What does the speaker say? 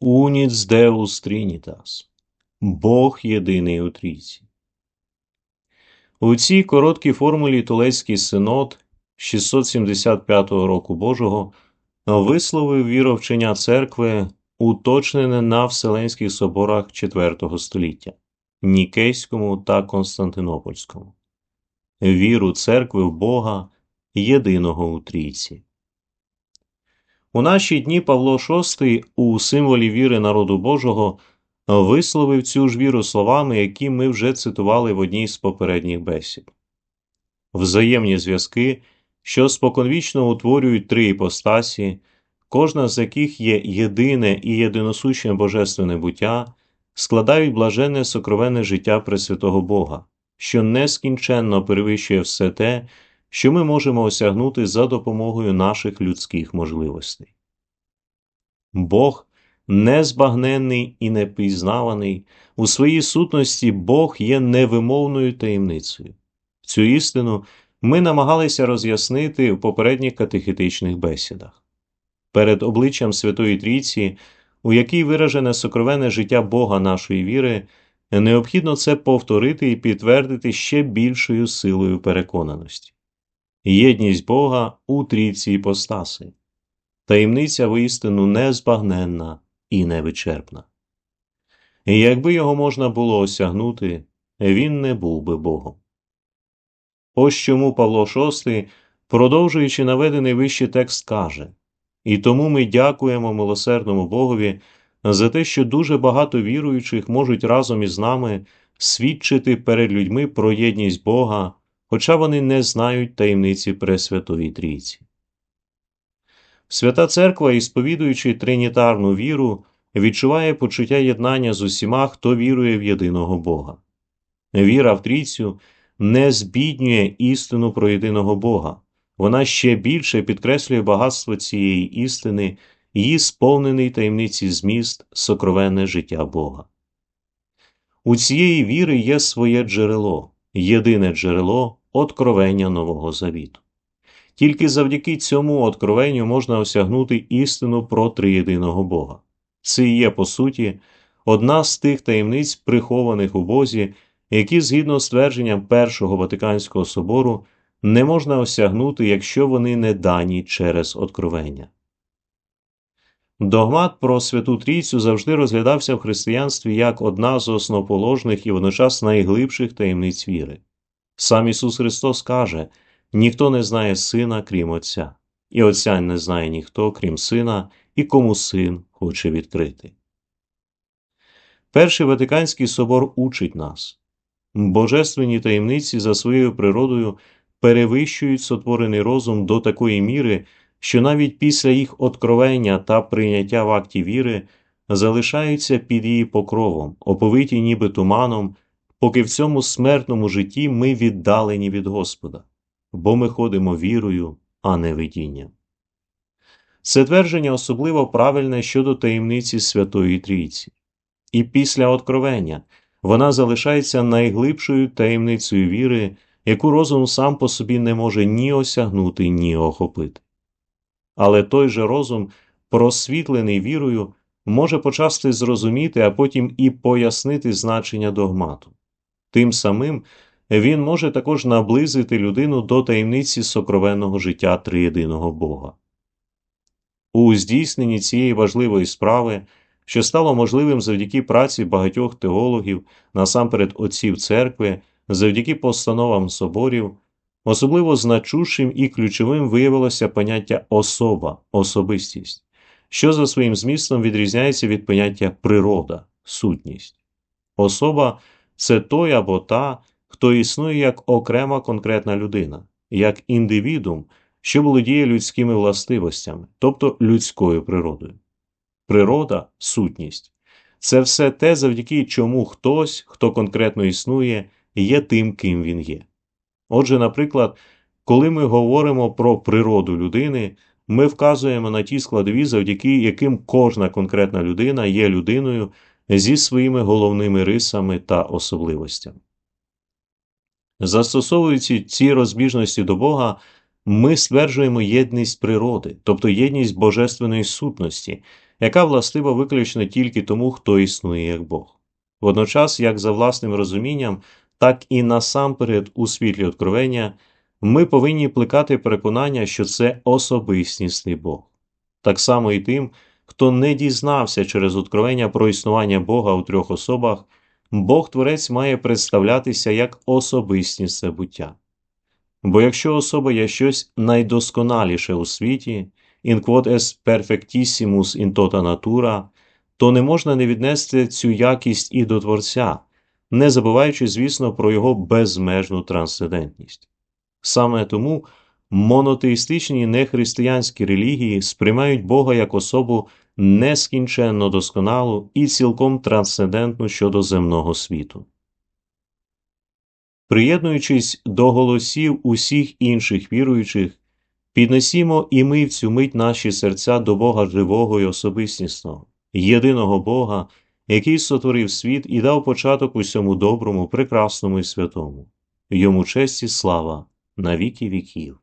Unic Deus Trinitas Бог єдиний у трійці. У цій короткій формулі Тулецький синод 675 року Божого висловив віровчення церкви, уточнене на Вселенських соборах IV століття Нікейському та Константинопольському, віру церкви в Бога єдиного у трійці. У наші дні Павло VI у символі віри народу Божого висловив цю ж віру словами, які ми вже цитували в одній з попередніх бесід. Взаємні зв'язки, що споконвічно утворюють три іпостасі, кожна з яких є єдине і єдиносущне божественне буття, складають блаженне сокровенне життя Пресвятого Бога, що нескінченно перевищує все те, що ми можемо осягнути за допомогою наших людських можливостей. Бог незбагненний і непізнаваний, у своїй сутності Бог є невимовною таємницею. Цю істину ми намагалися роз'яснити в попередніх катехетичних бесідах. Перед обличчям Святої Трійці, у якій виражене сокровенне життя Бога нашої віри, необхідно це повторити і підтвердити ще більшою силою переконаності. Єдність Бога у трійці іпостаси, таємниця воістину незбагненна і невичерпна. І якби його можна було осягнути, він не був би Богом. Ось чому Павло VI, продовжуючи наведений вище текст, каже І тому ми дякуємо милосердному Богові за те, що дуже багато віруючих можуть разом із нами свідчити перед людьми про єдність Бога, хоча вони не знають таємниці Пресвятої Трійці. Свята Церква, ісповідуючи тринітарну віру, відчуває почуття єднання з усіма, хто вірує в єдиного Бога. Віра в трійцю не збіднює істину про єдиного Бога, вона ще більше підкреслює багатство цієї істини, її сповнений таємниці зміст, сокровенне життя Бога. У цієї віри є своє джерело, єдине джерело откровення Нового Завіту. Тільки завдяки цьому откровенню можна осягнути істину про триєдиного Бога. Це є, по суті, одна з тих таємниць, прихованих у Бозі, які, згідно з твердженням Першого Ватиканського собору, не можна осягнути, якщо вони не дані через откровення. Догмат про Святу Трійцю завжди розглядався в християнстві як одна з основоположних і водночас найглибших таємниць віри. Сам Ісус Христос каже ніхто не знає сина, крім Отця, і Отця не знає ніхто, крім сина, і кому син хоче відкрити. Перший Ватиканський собор учить нас. Божественні таємниці за своєю природою перевищують сотворений розум до такої міри, що навіть після їх откровення та прийняття в акті віри залишаються під її покровом, оповиті ніби туманом, поки в цьому смертному житті ми віддалені від Господа, бо ми ходимо вірою, а не видінням. Це твердження особливо правильне щодо таємниці Святої Трійці, і після откровення вона залишається найглибшою таємницею віри, яку розум сам по собі не може ні осягнути, ні охопити. Але той же розум, просвітлений вірою, може почасти зрозуміти, а потім і пояснити значення догмату. Тим самим він може також наблизити людину до таємниці сокровенного життя триєдиного Бога. У здійсненні цієї важливої справи, що стало можливим завдяки праці багатьох теологів, насамперед отців церкви, завдяки постановам соборів, особливо значущим і ключовим виявилося поняття особа, особистість, що за своїм змістом відрізняється від поняття природа, сутність. Особа це той або та, хто існує як окрема конкретна людина, як індивідум, що володіє людськими властивостями, тобто людською природою. Природа сутність це все те, завдяки чому хтось, хто конкретно існує, є тим, ким він є. Отже, наприклад, коли ми говоримо про природу людини, ми вказуємо на ті складові, завдяки яким кожна конкретна людина є людиною зі своїми головними рисами та особливостями. Застосовуючи ці розбіжності до Бога, ми стверджуємо єдність природи, тобто єдність божественної сутності, яка властива виключно тільки тому, хто існує як Бог. Водночас, як за власним розумінням, так і насамперед у світлі откровення, ми повинні плекати переконання, що це особистісний Бог. Так само і тим, хто не дізнався через откровення про існування Бога у трьох особах, Бог Творець має представлятися як особистісне буття. Бо якщо особа є щось найдосконаліше у світі, in quod est perfectissimus in tota natura, то не можна не віднести цю якість і до Творця, не забуваючи, звісно, про його безмежну трансцендентність. Саме тому монотеїстичні нехристиянські релігії сприймають Бога як особу нескінченно досконалу і цілком трансцендентну щодо земного світу. Приєднуючись до голосів усіх інших віруючих, піднесімо і ми в цю мить наші серця до Бога живого і особистісного, єдиного Бога, який сотворив світ і дав початок усьому доброму, прекрасному і святому, йому честь і слава на віки віків.